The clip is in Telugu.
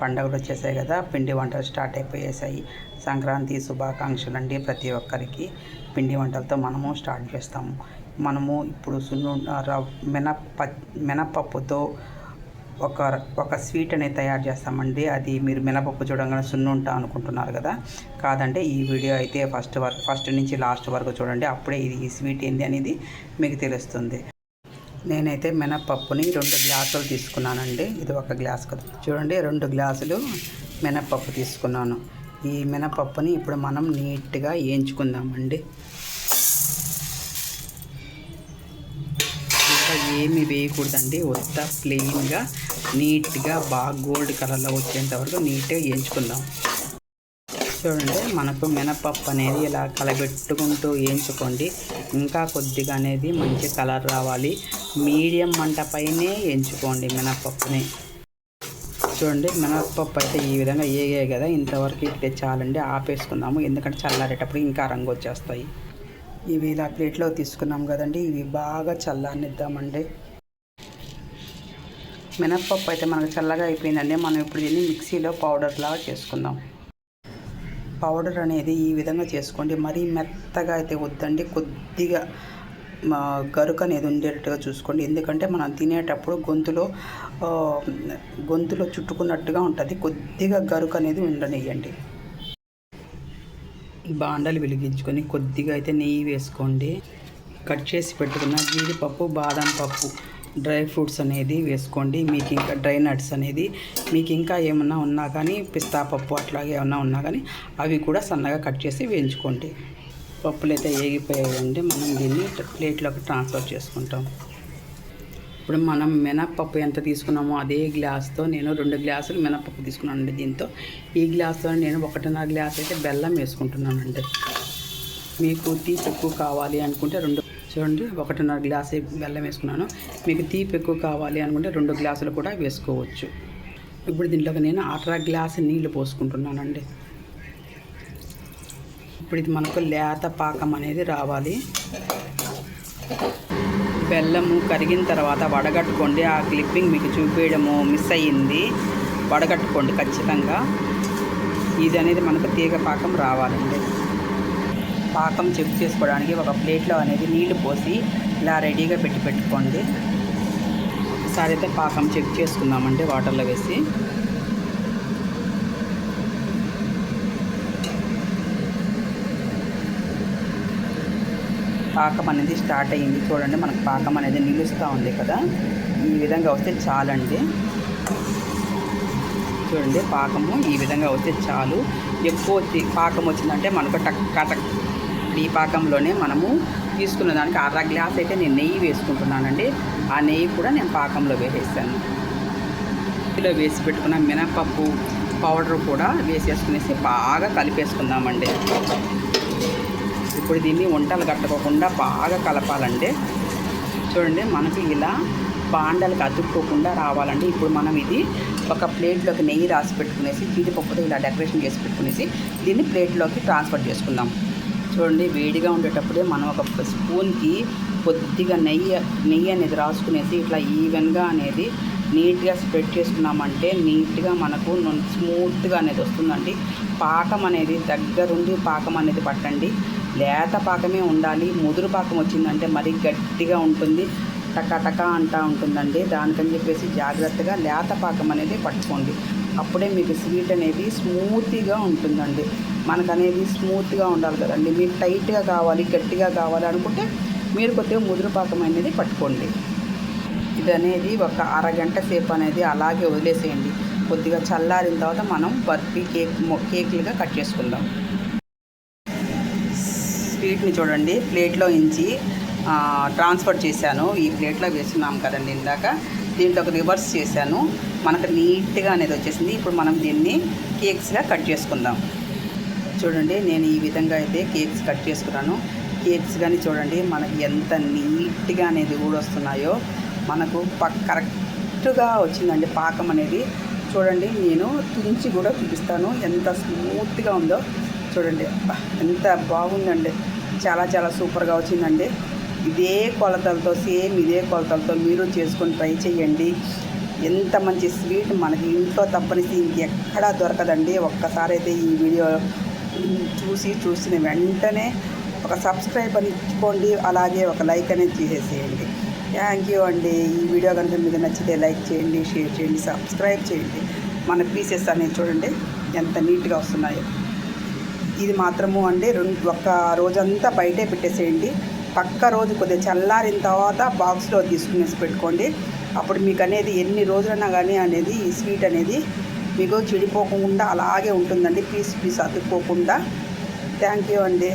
పండుగలు వచ్చేసాయి కదా పిండి వంటలు స్టార్ట్ అయిపోయేసాయి. సంక్రాంతి శుభాకాంక్షలు అండి ప్రతి ఒక్కరికి. పిండి వంటలతో మనము స్టార్ట్ చేస్తాము. మనము ఇప్పుడు సున్ను రవ్ మినప్ప మినపప్పుతో ఒక ఒక స్వీట్ అనేది తయారు చేస్తామండి. అది మీరు మినపప్పు చూడంగానే సున్నుంట అనుకుంటున్నారు కదా. కాదంటే ఈ వీడియో అయితే ఫస్ట్ వరకు ఫస్ట్ నుంచి లాస్ట్ వరకు చూడండి. అప్పుడే ఇది ఈ స్వీట్ ఏంది అనేది మీకు తెలుస్తుంది. నేనైతే మినప్పప్పుని రెండు గ్లాసులు తీసుకున్నానండి. ఇది ఒక గ్లాస్ కదా. చూడండి రెండు గ్లాసులు మినప్పప్పు తీసుకున్నాను. ఈ మినపప్పుని ఇప్పుడు మనం నీట్గా వేయించుకుందామండి ఇంకా ఏమి వేయకూడదండి. ఉత్త ప్లెయిన్గా నీట్గా బాగా గోల్డ్ కలర్లో వచ్చేంత వరకు నీట్గా వేయించుకుందాం చూడండి మనకు మినపప్పు అనేది ఇలా కలబెట్టుకుంటూ వేయించుకోండి ఇంకా కొద్దిగా అనేది మంచి కలర్ రావాలి. మీడియం మంట పైనే ఎంచుకోండి మినప్పప్పుని. చూడండి మినప్పప్పు అయితే ఈ విధంగా ఏగాయి కదా ఇంతవరకు ఇట్టే చాలండి ఆపేసుకుందాము. ఎందుకంటే చల్లారేటప్పుడు ఇంకా రంగు వచ్చేస్తాయి. ఇవి ఇలా ప్లేట్లో తీసుకున్నాం కదండి ఇవి బాగా చల్లారనిద్దామండి. మినప్పప్పు అయితే మనకు చల్లగా అయిపోయిందండి. మనం ఇప్పుడు దీన్ని మిక్సీలో పౌడర్ లాగా చేసుకుందాం. పౌడర్ అనేది ఈ విధంగా చేసుకోండి. మరీ మెత్తగా అయితే వద్దండి. కొద్దిగా మా అనేది ఉండేటట్టుగా చూసుకోండి. ఎందుకంటే మనం తినేటప్పుడు గొంతులో గొంతులో చుట్టుకున్నట్టుగా ఉంటుంది. కొద్దిగా గరుక అనేది ఉండనియండి బాండలు వెలిగించుకొని కొద్దిగా అయితే నెయ్యి వేసుకోండి. కట్ చేసి పెట్టుకున్న జీడిపప్పు బాదం పప్పు. డ్రై ఫ్రూట్స్ అనేది వేసుకోండి. మీకు ఇంకా డ్రై నట్స్ అనేది మీకు ఇంకా ఏమన్నా ఉన్నా కానీ పిస్తా పప్పు అట్లాగే ఏమన్నా ఉన్నా కానీ అవి కూడా సన్నగా కట్ చేసి వేయించుకోండి. పప్పులు అయితే ఏగిపోయాయండి. మనం దీన్ని ప్లేట్లోకి ట్రాన్స్ఫర్ చేసుకుంటాం. ఇప్పుడు మనం మినప్పప్పు ఎంత తీసుకున్నామో అదే గ్లాస్తో నేను రెండు గ్లాసులు మినప్పప్పు తీసుకున్నానండి దీంతో. ఈ గ్లాస్తో నేను ఒకటిన్నర గ్లాస్ అయితే బెల్లం వేసుకుంటున్నానండి. మీకు తీపి ఎక్కువ కావాలి అనుకుంటే రెండు చూడండి ఒకటిన్నర గ్లాస్ బెల్లం వేసుకున్నాను. మీకు తీపి ఎక్కువ కావాలి అనుకుంటే రెండు గ్లాసులు కూడా వేసుకోవచ్చు. ఇప్పుడు దీంట్లోకి నేను అర గ్లాసు నీళ్ళు పోసుకుంటున్నానండి. ఇప్పుడు ఇది మనకు లేత పాకం అనేది రావాలి. బెల్లము కరిగిన తర్వాత వడగట్టుకోండి. ఆ క్లిప్పింగ్ మీకు చూపించడము మిస్ అయ్యింది. వడగట్టుకోండి ఖచ్చితంగా. ఇది అనేది మనకు తీగ పాకం రావాలండి. పాకం చెక్ చేసుకోవడానికి ఒక ప్లేట్లో అనేది నీళ్ళు పోసి ఇలా రెడీగా పెట్టి పెట్టుకోండి. ఒకసారి అయితే పాకం చెక్ చేసుకుందామండి వాటర్లో వేసి. పాకం అనేది స్టార్ట్ అయ్యింది. చూడండి మనకు పాకం అనేది నిలుస్తూ ఉంది కదా. ఈ విధంగా వస్తే చాలండి. చూడండి పాకము ఈ విధంగా వస్తే చాలు. ఎక్కువ పాకం వచ్చిందంటే మనకు టక్ టక్ ఈ పాకంలోనే మనము తీసుకున్న దానికి అర గ్లాస్ అయితే నేను నెయ్యి వేసుకుంటున్నానండి. ఆ నెయ్యి కూడా నేను పాకంలో వేసేసాను. ఇందులో వేసి పెట్టుకున్న మినపప్పు పౌడర్ కూడా వేసేసుకునేసి బాగా కలిపేసుకుందామండి. ఇప్పుడు దీన్ని వంటలు కట్టుకోకుండా బాగా కలపాలండి. చూడండి మనకి ఇలా బాండలకు అతుక్కోకుండా రావాలండి. ఇప్పుడు మనం ఇది ఒక ప్లేట్లోకి నెయ్యి రాసి పెట్టుకునేసి జీడిపప్పుతో ఇలా డెకరేషన్ చేసి పెట్టుకునేసి దీన్ని ప్లేట్లోకి ట్రాన్స్ఫర్ చేసుకుందాం. చూడండి వేడిగా ఉండేటప్పుడే మనం ఒక స్పూన్కి కొద్దిగా నెయ్యి నెయ్యి అనేది రాసుకునేసి ఇట్లా ఈవెన్గా అనేది నీట్గా స్ప్రెడ్ చేసుకున్నామంటే నీట్గా మనకు స్మూత్గా అనేది వస్తుందండి. పాకం అనేది దగ్గరుండి పాకం అనేది పట్టండి. లేత పాకమే ఉండాలి. ముదురు పాకం వచ్చిందంటే మరీ గట్టిగా ఉంటుంది. టక టకా అంటా ఉంటుందండి. దానికని చెప్పేసి జాగ్రత్తగా లేత పాకం అనేది పట్టుకోండి. అప్పుడే మీకు స్వీట్ అనేది స్మూతీగా ఉంటుందండి. మనకు అనేది స్మూత్గా ఉండాలి కదండి. మీకు టైట్గా కావాలి గట్టిగా కావాలి అనుకుంటే మీరు కొద్దిగా ముదురు పాకం అనేది పట్టుకోండి. ఇది అనేది ఒక అరగంట సేపు అనేది అలాగే వదిలేసేయండి. కొద్దిగా చల్లారిన తర్వాత మనం బర్ఫీ కేక్ కేకులుగా కట్ చేసుకుందాం. స్వీట్ని చూడండి. ప్లేట్లో ఇంచి ట్రాన్స్ఫర్ చేశాను. ఈ ప్లేట్లో వేస్తున్నాం కదండి ఇందాక. దీంట్లో ఒక రివర్స్ చేశాను. మనకు నీట్గా అనేది వచ్చేసింది. ఇప్పుడు మనం దీన్ని కేక్స్గా కట్ చేసుకుందాం. చూడండి నేను ఈ విధంగా అయితే కేక్స్ కట్ చేసుకున్నాను. కేక్స్ కానీ చూడండి మనకి ఎంత నీట్గా అనేది కూడా వస్తున్నాయో. మనకు పక్ కరెక్ట్గా వచ్చిందండి పాకం అనేది. చూడండి నేను తుంచి కూడా చూపిస్తాను. ఎంత స్మూత్గా ఉందో చూడండి. ఎంత బాగుందండి. చాలా చాలా సూపర్గా వచ్చిందండి. ఇదే కొలతలతో సేమ్ ఇదే కొలతలతో మీరు చేసుకొని ట్రై చేయండి. ఎంత మంచి స్వీట్ మనకి ఇంట్లో తప్పనిసి ఇంకెక్కడా దొరకదండి. ఒక్కసారి అయితే ఈ వీడియో చూసి చూసిన వెంటనే ఒక సబ్స్క్రైబ్ అని ఇచ్చుకోండి. అలాగే ఒక లైక్ అనేది చేసేసేయండి. థ్యాంక్ యూ అండి. ఈ వీడియో కనుక మీకు నచ్చితే లైక్ చేయండి షేర్ చేయండి సబ్స్క్రైబ్ చేయండి. మన పీసెస్ అనేది చూడండి ఎంత నీట్గా వస్తున్నాయో. ఇది మాత్రము అండి. రెండు ఒక్క రోజంతా బయటే పెట్టేసేయండి. పక్క రోజు కొద్దిగా చల్లారిన తర్వాత బాక్స్లో తీసుకునేసి పెట్టుకోండి. అప్పుడు మీకు అనేది ఎన్ని రోజులైనా కానీ అనేది ఈ స్వీట్ అనేది మీకు చెడిపోకుండా అలాగే ఉంటుందండి. పీస్ పీస్ అతుక్కోకుండా. థ్యాంక్ యూ అండి.